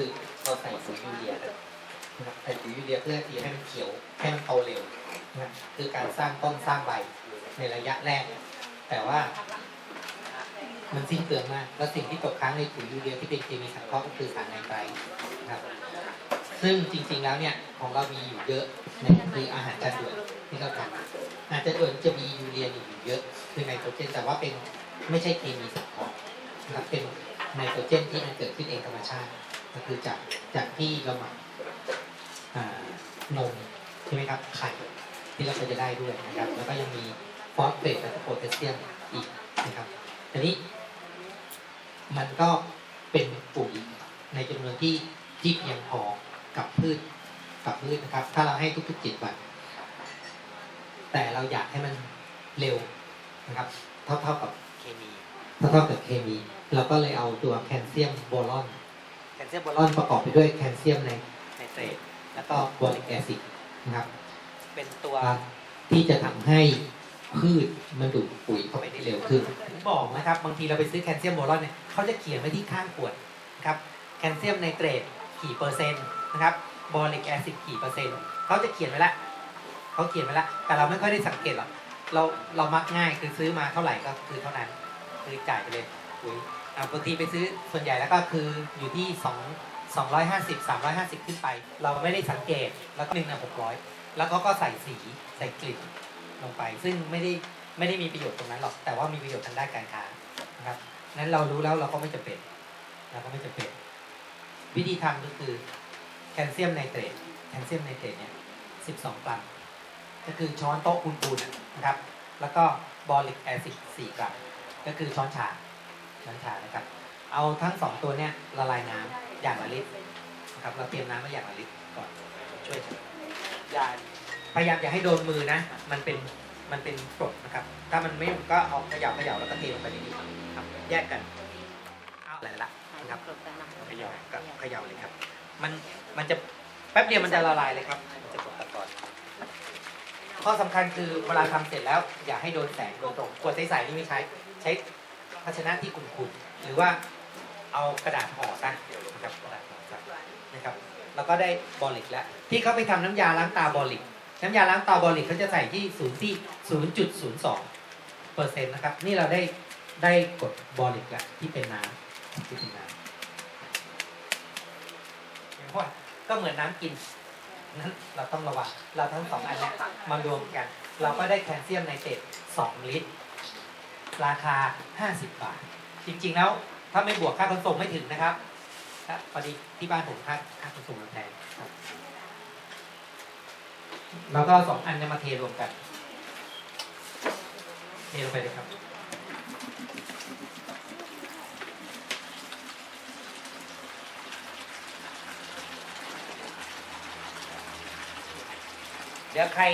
คือเราใส่ปุ๋ยยูเรียนะครับใส่ปุ๋ยยูเรียเพื่อที่ให้มันเขียวให้มันโตเร็วนะคือการสร้างต้นสร้างใบในระยะแรก แต่ว่า มันสิ้นเปลืองมาก แล้วสิ่งที่ตกค้างในปุ๋ยยูเรียที่เป็นเคมีสังเคราะห์ก็คือสารไนไตรท์นะครับซึ่งจริง ๆแล้วเนี่ยของเรามีอยู่เยอะนะคืออาหารจานด่วนที่เราทำอาหารจานด่วนจะมียูเรียอยู่เยอะ คือไนโตรเจนแต่ว่าเป็นไม่ใช่เคมีสังเคราะห์นะครับเป็นไนโตรเจนที่มันเกิดขึ้นเองธรรมชาติ ก็คือจากจากที่เราหมักอ่านมใช่ไหมครับไข่ที่เราก็จะได้ด้วยนะครับ แล้วก็ยังมีฟอสเฟตและโพแทสเซียมอีกนะครับทีนี้ มันก็เป็นปุ๋ยในจำนวนที่ที่เพียงพอกับพืชกับพืชนะครับ ถ้าเราให้ทุกๆเจ็ดวัน แต่เราอยากให้มันเร็วนะครับ เท่าเท่าๆกับเคมีเท่าเท่าๆกับเคมี เราก็เลยเอาตัวแคลเซียมโบรอน เซียมโบรอนประกอบไปด้วยแคลเซียมในในเตรตแล้วก็บอริกแอซิดนะครับ เป็นตัวที่จะทำให้พืชมันดูดปุ๋ยเข้าไปได้เร็วขึ้นบอกนะครับ บางทีเราไปซื้อแคลเซียมโบรอนเนี่ยเขาจะเขียนไว้ที่ข้างขวดนะครับแคลเซียมไนเตรตกี่เปอร์เซ็นต์นะครับบอริกแอซิดกี่เปอร์เซ็นต์เขาจะเขียนไว้แล้วเขาเขียนไว้แล้วแต่เราไม่ค่อยได้สังเกตหรอกเราเรามักง่ายคือซื้อมาเท่าไหร่ก็คือเท่านั้น คือจ่ายไปเลยปุ๋ยอ่า บางทีไปซื้อส่วนใหญ่แล้วก็คืออยู่ที่สองสองร้อยห้าสิบสามร้อยห้าสิบขึ้นไป เราไม่ได้สังเกตแล้วก็หนึ่งนะหกร้อยแล้วเขาก็ใส่สีใส่กลิ่นลงไป ซึ่งไม่ได้ไม่ได้มีประโยชน์ตรงนั้นหรอก แต่ว่ามีประโยชน์ทางด้านการค้านะครับนั้นเรารู้แล้วเราก็ไม่จำเป็นเราก็ไม่จำเป็น วิธีทำก็คือแคลเซียมไนเตรตแคลเซียมไนเตรตเนี่ยสิบสองกรัม ก็คือช้อนโต๊ะคูณๆน่ะนะครับ แล้วก็บอริกแอซิด4กรัม ก็คือช้อนชา ช้อนชานะครับ เอาทั้งสองตัวเนี่ยละลายน้ำอย่างละลิตรนะครับ เราเตรียมน้ำไว้อย่างละลิตรก่อนช่วยกันอย่าพยายามอย่าให้โดนมือนะ มันเป็นมันเป็นกรดนะครับ ถ้ามันไม่ก็เอาเขย่าเขย่าแล้วก็เทลงไปในนี้ครับ แยกกันเอาอะไรละนะครับเขย่าก็เขย่าเลยครับ มันมันจะแป๊บเดียวมันจะละลายเลยครับจะกดตะกอนข้อสำคัญคือเวลาทำเสร็จแล้ว อย่าให้โดนแสงโดยตรงขวดใสๆนี่ไม่ใช้ใช้ ภาชนะที่ขุ่นๆหรือว่าเอากระดาษห่อซะนะครับกระดาษห่อซะนะครับแล้วก็ได้บอลิกแล้ว ที่เขาไปทำน้ำยาล้างตาบอลิก น้ำยาล้างตาบอลิกเขาจะใส่ที่ศูนย์ที่ศูนย์จุดศูนย์สองเปอร์เซ็นต์นะครับ นี่เราได้ได้กดบอลิกแล้วที่เป็นน้ำที่เป็นน้ำเห็นป่ะก็เหมือนน้ำกินนั้นเราต้องระวัง เราทั้งสองอันนี้มารวมกัน เราก็ได้แคลเซียมไนเตรต2ลิตร ราคา 50 บาท จริงๆแล้วถ้าไม่บวกค่าขนส่งไม่ถึงนะครับครับพอดีที่บ้านผมค่าค่าขนส่งมันแพงครับแล้วก็สองอันเนี้มาเทรวมกัน เทลงไปเลยครับเดี๋ยวใคร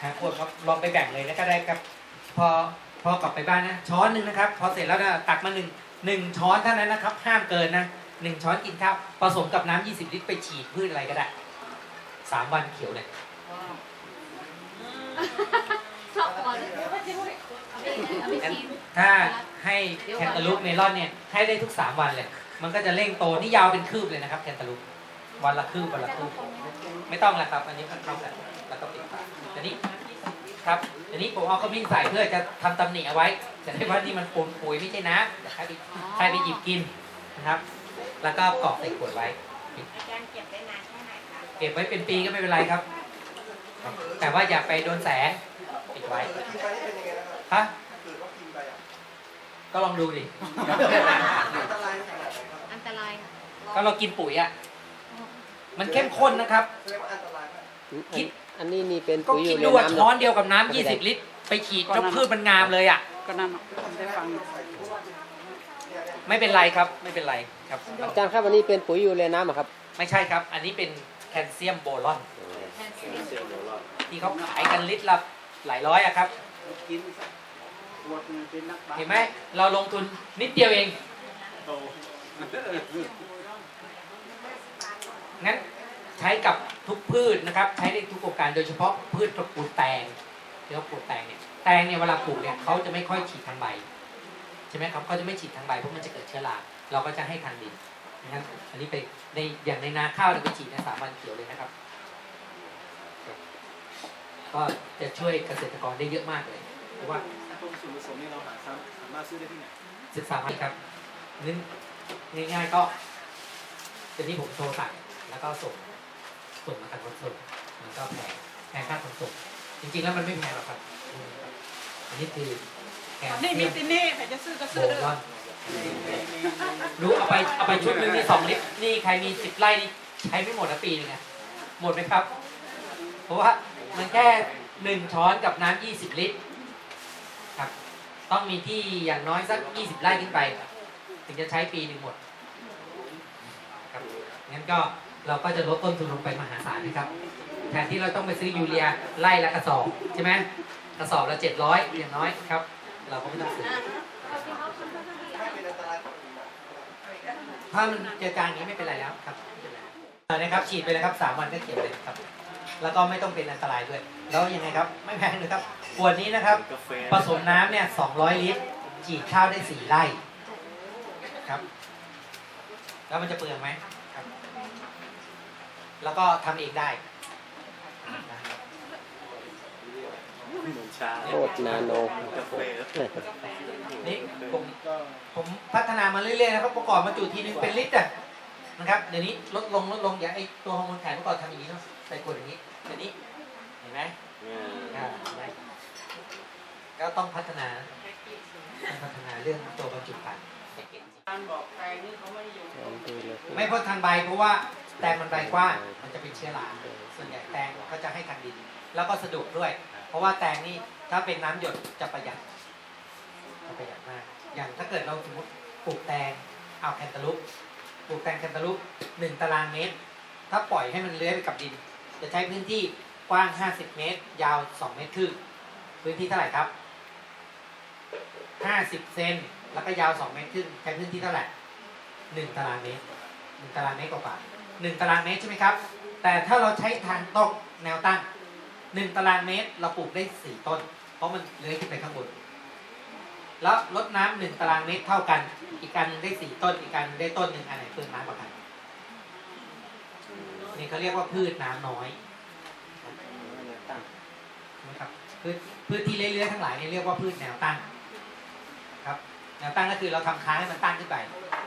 หาขวดครับลองไปแบ่งเลยแล้วก็ได้ครับ พอ พอกลับไปบ้านนะช้อนหนึ่งนะครับ พอเสร็จแล้วนะตักมาหนึ่งหนึ่งช้อนเท่านั้นนะครับ ห้ามเกินนะหนึ่งช้อนกินข้าวผสมกับน้ำยี่สิบลิตรไปฉีดพืชอะไรก็ได้สามวันเขียวเลยชอบก่อนเอาไปเอาไปชิมถ้าให้แคนตาลูปเมลอนเนี่ยให้ได้ทุกสามวันเลย มันก็จะเร่งโตนี่ยาวเป็นคืบเลยนะครับแคนตาลูปวันละคืบวันละคืบไม่ต้องแล้วครับ อันนี้เข้ากันแล้วก็ปิดฝาอันนี้ ครับอันนี้ผมเอาขมิ้นใส่เพื่อจะทำตำหนิเอาไว้ จะได้ว่านี่มันปูนปุ๋ยไม่ใช่น้ำใครไปใครไปหยิบกินนะครับ แล้วก็กรอกใส่ขวดไว้อาจารย์เก็บได้นานแค่ไหนคะเก็บไว้เป็นปีก็ไม่เป็นไรครับ แต่ว่าอย่าไปโดนแสงปิดไว้แล้วกินไปนี่เป็นยังไงนะครับฮะถ้าเกิดว่ากินไปอะก็ลองดูดิอันตรายขนาดไหนครับอันตรายค่ะก็เรากินปุ๋ยอะมันเข้มข้นนะครับแสดงว่าอันตรายมากคิด อันนี้นี่เป็นก็ปุ๋ยอคิดยู่ในดูว่าน้ำช้อนเนาะเดียวกับน้ำ20 ลิตร ไปฉีดก็พืชมันงามเลยอะ ก็นั่นน่ะได้ฟัง ไม่เป็นไรครับ ไม่เป็นไรครับ อาจารย์ครับอันนี้เป็นปุ๋ยอยู่ในน้ำเหรอครับ ไม่ใช่ครับ อันนี้เป็นแคลเซียมโบรอนแทนซีที่เขาขายกันลิตรละหลายร้อยอะครับ กินสักขวดหนึงเป็นนักบาสเห็นไหม เราลงทุนนิดเดียวเอง โตงั้น ใช้กับทุกพืชนะครับ ใช้ในทุกโอกาสโดยเฉพาะพืชตระกูลแตงที่เขาปลูกแตงเนี่ยแตงเนี่ยเวลาปลูกเนี่ยเขาจะไม่ค่อยฉีดทางใบใช่ไหมครับเขาจะไม่ฉีดทางใบเพราะมันจะเกิดเชื้อราเราก็จะให้ทางดินนะครับอันนี้ไปในอย่างในนาข้าวเนี่ยไปฉีดในสามวันเขียวเลยนะครับ ก็จะช่วยเกษตรกรได้เยอะมากเลยเพราะว่าตรงส่วนผสมนี่เราหาซ้ำสามารถซื้อได้ที่ไหนศึกษามาครับนึงง่ายๆก็เดี๋ยวนี้ผมโทรสั่งแล้วก็ส่ง ส่งมาทางขนส่งมันก็แพงแพงค่าขนส่งจริงๆแล้วมันไม่แพงหรอกครับ อันนี้คือแคลนี่เซีมียมตินี่ใครจะซื้อก็โบซื้อเลยรอนรู้เอาไปเอาไปชุดหนึงนี่สองลิตรนี่ใครมีสิบไร่นี่ใช้ไม่หมดละปีนึงอะหมดไหมครับ เพราะว่ามันแค่หนึ่งช้อนกับน้ำยี่สิบลิตรครับ ต้องมีที่อย่างน้อยสักยี่สิบไร่ขึ้นไป ถึงจะใช้ปีหนึ่งหมดครับงั้นก็ เราก็จะลดต้นทุนลงไปมหาศาลนะครับ แทนที่เราต้องไปซื้อยูเรียไล่ละกระสอบใช่ไหมกระสอบละเจ็ดร้อยอย่างน้อยครับ เราก็ไม่ต้องซื้อถ้ามันเจอจางี้ไม่เป็นไรแล้วครับไม่เป็นไรเออนะครับฉีดไปเลยครับสามวันก็เขียวเลยครับ แล้วก็ไม่ต้องเป็นอันตรายด้วย แล้วยังไงครับ ไม่แพงเลยครับขวดนี้นะครับ ผสมน้ำเนี่ย200ลิตร ฉีดข้าวได้4ไร่ครับ แล้วมันจะเปลืองไหม แล้วก็ทำเองได้เหมือนชาโคตรนาโน กาแฟนี่ผมก็ผมพัฒนามาเรื่อยๆนะครับประกอบมาจุทีนึงเป็นลิตรอะนะครับเดี๋ยวนี้ลดลงลดลงอย่างไอตัวฮอร์โมนแข็งเมื่อก่อนทำอย่างนี้เนาะใส่ขวดอย่างนี้เดี๋ยวนี้เห็นไหมอ่าเห็นไหมก็ต้องพัฒนาต้องพัฒนาเรื่องตัวบรรจุภัณฑ์ให้เก่งจริงการบอกแปลงนี่เขาไม่นิยมลองดูเลยไม่พ่นทางใบเพราะว่า แตงมันใบกว้างมันจะเป็นเชื้อราส่วนใหญ่แตงเขาจะให้ทางดิน แล้วก็สะดวกด้วย เพราะว่าแตงนี่ถ้าเป็นน้ำหยดจะประหยัดจะประหยัดมาก อย่างถ้าเกิดเราสมมติปลูกแตงเอาแคนตาลูปปลูกแตงแคนตาลูปหนึ่งตารางเมตร ถ้าปล่อยให้มันเลื้อยไปกับดิน จะใช้พื้นที่กว้าง 50 เมตร ยาว 2 เมตรครึ่งพื้นที่เท่าไหร่ครับ 50 เซนแล้วก็ยาว 2 เมตรครึ่งใช้พื้นที่เท่าไหร่1ตารางเมตร1ตารางเมตรกว่าๆ 1 ตารางเมตรใช่ไหมครับ แต่ถ้าเราใช้ทางตรงแนวตั้ง 1 ตารางเมตร เราปลูกได้ 4 ต้น เพราะมันเลื้อยขึ้นไปข้างบน แล้วลดน้ำหนึ่งตารางเมตรเท่ากัน อีกการหนึ่งได้สี่ต้น อีกการหนึ่งได้ต้นหนึ่งอันไหนเพิ่มน้ำกว่ากันนี่เขาเรียกว่าพืชน้ำน้อยนะครับพืชพืชที่เลื้อยๆทั้งหลายเนี่ยเรียกว่าพืชแนวตั้งครับแนวตั้งก็คือเราทำค้างให้มันตั้งขึ้นไป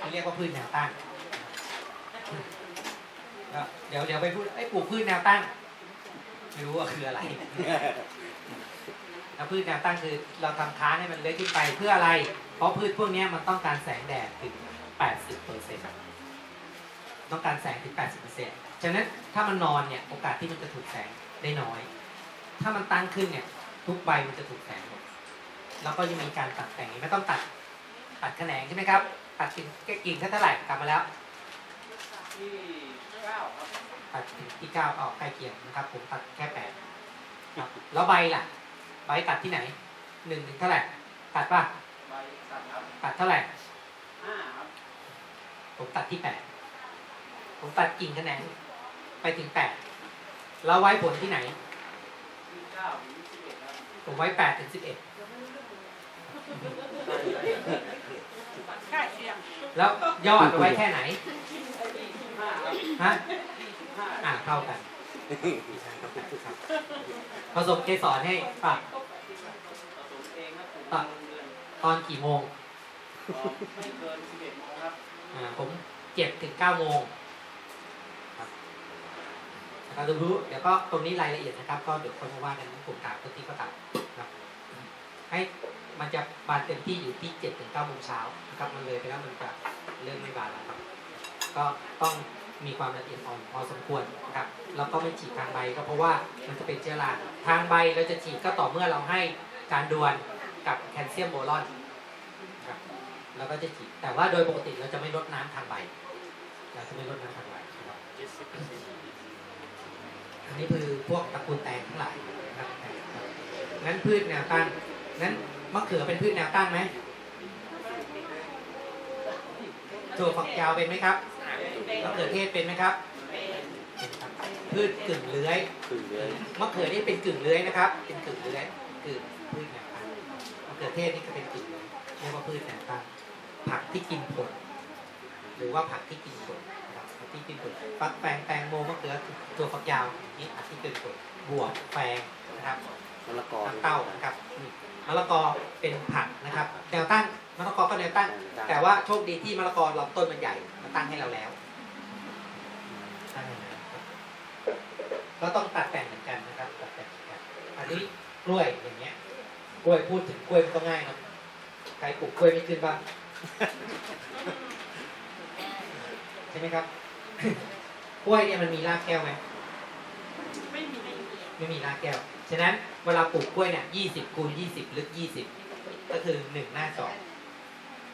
นี่เรียกว่าพืชแนวตั้งก็ เดี๋ยวเดี๋ยวไปพูดไอ้ปลูกพืชแนวตั้ง ไม่รู้ว่าคืออะไรแล้วพืชแนวตั้งคือเราทำค้างให้มันเลื้อยขึ้นไปเพื่ออะไร เพราะพืชพวกนี้มันต้องการแสงแดดถึง 80เปอร์เซ็นต์ต้องการแสงถึง 80เปอร์เซ็นต์ฉะนั้นถ้ามันนอนเนี่ยโอกาสที่มันจะถูกแสงได้น้อย ถ้ามันตั้งขึ้นเนี่ย ทุกใบมันจะถูกแสงหมดแล้วก็ยังมีการตัดแต่งไม่ต้องตัด ตัดแขนงใช่ไหมครับ ตัดกิ่งกิ่งแค่เท่าไหร่กลับมาแล้วที่ ครับตัดถึงที่เก้าออกใกล้เคียงนะครับ ผมตัดแค่แปดครับแล้วใบล่ะ ใบตัดที่ไหนหนึ่งถึงเท่าไหร่ตัดป่ะใบสัตว์ครับตัดเท่าไหร่ห้าครับผมตัดที่แปดผมตัดกิ่งแขนงไปถึงแปดแล้วไว้ผลที่ไหนที่เก้าถึงสิบเอ็ดครับผมไว้แปดถึงสิบเอ็ดใกล้เคียงแล้วยอดไว้แค่ไหนยี่สิบห้าครับ ฮะยี่สิบห้าอ่าเท่ากันครับผสมเกสรให้ป่ะผสมเองครับปลูกตัดโรงเรือนตอนกี่โมงก็ไม่เกินสิบเอ็ดโมงครับอ่าผมเจ็ดถึงเก้าโมงครับนะครับเดี๋ยวรู้เดี๋ยวก็ตรงนี้รายละเอียดนะครับ ก็เดี๋ยวคนมาว่ากันผมถามตัวที่ก็ตามครับให้มันจะบานเต็มที่อยู่ที่เจ็ดถึงเก้าโมงเช้านะครับมันเลยไปแล้วมันจะเริ่มไม่บานแล้วครับ ก็ต้อง มีความละเอียดอ่อนพอสมควรครับแล้วก็ไม่ฉีดทางใบก็เพราะว่ามันจะเป็นเชื้อราทางใบเราจะฉีดก็ต่อเมื่อเราให้การดวนกับแคลเซียมโบรอนครับเราก็จะฉีดแต่ว่าโดยปกติเราจะไม่ลดน้ำทางใบเราจะไม่ลดน้ำทางใบครับอันนี้คือพวกตระกูลแตงทั้งหลายนะครับแตงครับงั้นพืชแนวตั้งงั้นมะเขือเป็นพืชแนวตั้งไหมถั่วฝักยาวเป็นไหมครับ มะเขือเทศเป็นไหมครับเป็นครับพืชกึ่งเลื้อยคือเลยมะเขือนี่เป็นกึ่งเลื้อยนะครับ เป็นกึ่งเลื้อยคือพืชแนวตั้งมะเขือเทศนี่ก็เป็นกึ่งเลื้อยเรียกว่าพืชแนวตั้งผักที่กินผล หรือว่าผักที่กินผลนะครับผักที่กินผลฟักแฟงแตงโมมะเขือตัวฝักยาวนี่ผักที่กินผลบวบแฟงนะครับมะละกอน้ำเต้านะครับนี่มะละกอเป็นผักนะครับแนวตั้งมะละกอก็แนวตั้ง แต่ว่าโชคดีที่มะละกอลำต้นมันใหญ่มันตั้งให้เราแล้วตั้งให้แล้วครับ ก็ต้องตัดแต่งเหมือนกันนะครับตัดแต่งเหมือนกันอันนี้กล้วยอย่างเงี้ยกล้วยพูดถึงกล้วยมันก็ง่ายเนอะใครปลูกกล้วยไม่ขึ้นบ้างใช่ไหมครับกล้วยเนี่ยมันมีรากแก้วไหมไม่มีไม่มีรากแก้ว ฉะนั้นเวลาปลูกกล้วยเนี่ยยี่สิบคูณยี่สิบลึกยี่สิบก็คือหนึ่งหน้าจอ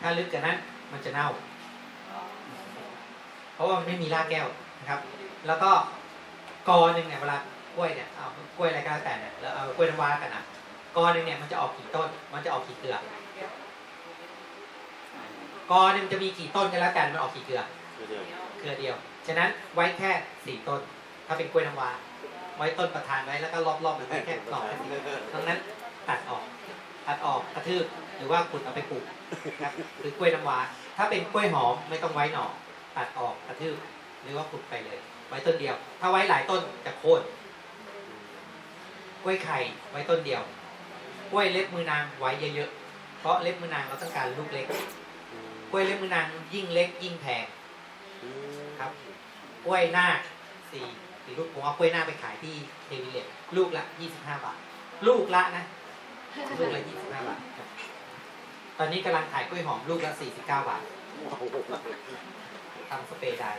ถ้าลึกกว่านั้นมันจะเน่า เพราะว่ามันไม่มีรากแก้วนะครับ แล้วก็ กอหนึ่งเนี่ยเวลากล้วยเนี่ยเอากล้วยอะไรก็แล้วแต่เนี่ยแล้วเอากล้วยน้ำว้ากันนะกอหนึ่งเนี่ยมันจะออกกี่ต้น มันจะออกกี่เครือกอหนึ่งจะมีกี่ต้นก็แล้วแต่มันออกกี่เครือเครือเดียว ฉะนั้นไว้แค่สี่ต้น ถ้าเป็นกล้วยน้ำว้าไว้ต้นประธานไว้แล้วก็รอบๆมันไว้แค่สองแค่สี่ดังนั้นตัดออกตัดออกกระทืบหรือว่าขุดเอาไปปลูกครับคือกล้วยน้ำว้าถ้าเป็นกล้วยหอมไม่ต้องไว้หน่อตัดออกกระทืบหรือว่าขุดไปเลย ไว้ต้นเดียว ถ้าไว้หลายต้นจะโค่นกล้วยไข่ไว้ต้นเดียวกล้วยเล็บมือนางไว้เยอะๆ เพราะเล็บมือนางเราต้องการลูกเล็กกล้วยเล็บมือนางยิ่งเล็กยิ่งแพงครับกล้วยนาคสี่สี่ลูกผมเอากล้วยนาคไปขายที่เทวิเลตลูกละยี่สิบห้าบาท ลูกละนะลูกละยี่สิบห้าบาทครับตอนนี้กำลังขายกล้วยหอมลูกละสี่สิบเก้าบาททำสเปรย์ได้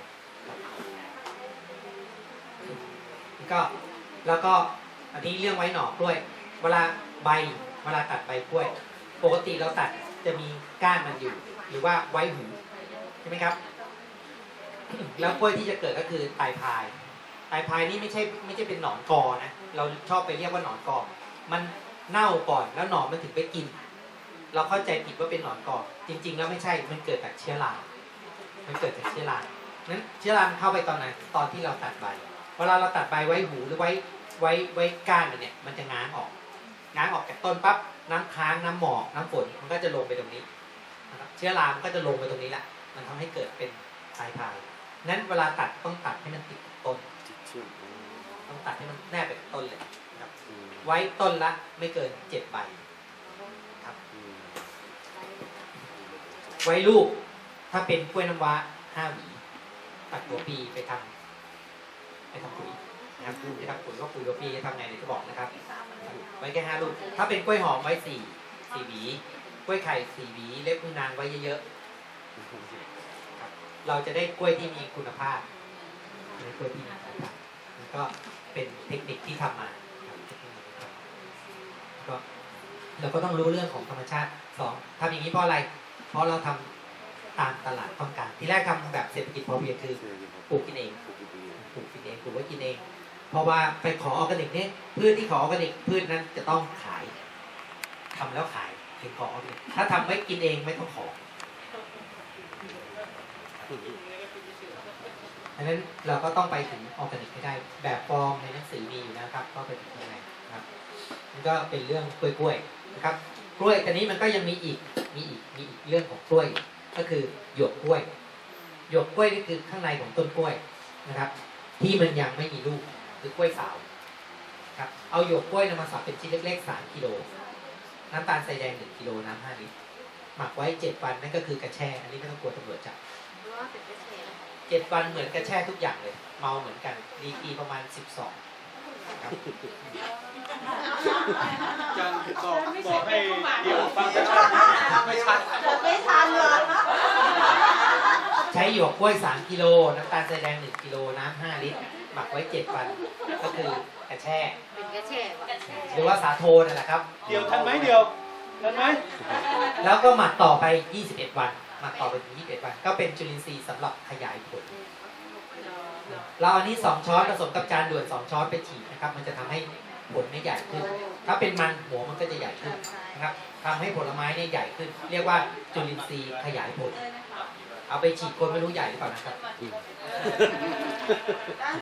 ก็แล้วก็อันนี้เรื่องไว้หน่อกล้วย เวลาใบเวลาตัดใบกล้วย ปกติเราตัดจะมีก้านมันอยู่ หรือว่าไว้หูใช่ไหมครับ แล้วกล้วยที่จะเกิดก็คือตายพายตายพายนี่ไม่ใช่ไม่ใช่เป็นหนอนกอนะเราชอบไปเรียกว่าหนอนกอมันเน่าก่อนแล้วหนอนมันถึงไปกิน เราเข้าใจผิดว่าเป็นหนอนกอจริง ๆ แล้วไม่ใช่มันเกิดจากเชื้อรามันเกิดจากเชื้อรานั้นเชื้อรามเข้าไปตอนไหนตอนที่เราตัดใบ เวลาเราตัดใบไว้หูหรือไว้ไว้ไว้ก้านมันเนี่ยมันจะง้างออก ง้างออกจากต้นปั๊บน้ำค้างน้ำหมอกน้ำฝนมันก็จะลงไปตรงนี้นะครับเชื้อรามันก็จะลงไปตรงนี้แหละมันทำให้เกิดเป็นตายพายนั้นเวลาตัดต้องตัดให้มันติดต้นต้องตัดให้มันแนบไปต้นเลยนะครับ ไว้ต้นละไม่เกินเจ็ดใบครับ ไว้ลูกถ้าเป็นกล้วยน้ำว้าห้าหวีตัดหัวปีไปทำ ไปทำปุ๋ยนะครับไปทำปุ๋ยก็ปุ๋ยหัวปีจะทำไงเดี๋ยวจะบอกนะครับไว้แค่ห้าลูก ถ้าเป็นกล้วยหอมไว้สี่สี่หวีกล้วยไข่สี่หวีเล็บมือนางไว้เยอะๆครับเราจะได้กล้วยที่มีคุณภาพได้กล้วยที่มีคุณภาพแล้วก็เป็นเทคนิคที่ทำมาครับเทคนิคที่ทำมาก็เราก็ต้องรู้เรื่องของธรรมชาติสองทำอย่างนี้เพราะอะไร เพราะเราทำตามตลาดต้องการ ที่แรกทำแบบเศรษฐกิจพอเพียงคือปลูกกินเองปลูกกิน เองปลูกไว้กินเอง เพราะว่าไปขอออร์แกนิกเนี่ยพืชที่ขอออร์แกนิกพืชนั้นจะต้องขายทำแล้วขายถึงขอออร์แกนิกถ้าทำไว้กินเองไม่ต้องขอดังนั้นเราก็ต้องไปถึงออร์แกนิกให้ได้ แบบฟอร์มในหนังสือมีอยู่นะครับ ก็ไปถึงยังไงนะครับก็เป็นเรื่องกล้วยๆนะครับกล้วยแต่นี้มันก็ยังมีอีกมีอีกมีอีกเรื่องของกล้วย ก็คือหยวกกล้วยหยวกกล้วยนี่คือข้างในของต้นกล้วยนะครับ ที่มันยังไม่มีลูกคือกล้วยสาวครับเอาหยวกกล้วยนำมาสับเป็นชิ้นเล็กๆ3กิโลน้ำตาลใส่แดง1กิโลน้ำ5ลิตรหมักไว้7วันนั่นก็คือกระแช่ อันนี้ไม่ต้องกลัวตำรวจจับรู้ว่าเป็นกระเทียมเจ็ดวันเหมือนกระแช่ทุกอย่างเลย เมาเหมือนกันดีกรีประมาณ12ครับจังบอกบอกให้เดี๋ยวฟังจะชัดไม่ชัดไม่ทันเลยใช้ หยวกกล้วย 3 กิโล น้ำตาลใส่แดง 1 กิโล น้ำ5ลิตร หมักไว้ 7 วัน ก็คือกระแช่ เป็นกระเทียมกระเทียมหรือว่าสาโทนั่นแหละครับ เดี๋ยวทันไหมเดี๋ยวทันไหมแล้วก็หมักต่อไป 21 วัน หมักต่อไปถึง21 วัน ก็เป็นจุลินทรีย์สำหรับขยายผล เราอันนี้ 2 ช้อนผสมกับจานด่วน 2 ช้อนไปฉีดนะครับ มันจะทำให้ผลเนี่ยใหญ่ขึ้น ถ้าเป็นมันหัวมันก็จะใหญ่ขึ้นนะครับทำให้ผลไม้เนี่ยใหญ่ขึ้น เรียกว่าจุลินทรีย์ขยายผล เอาไปฉีดคนไม่รู้ใหญ่หรือเปล่านะครับ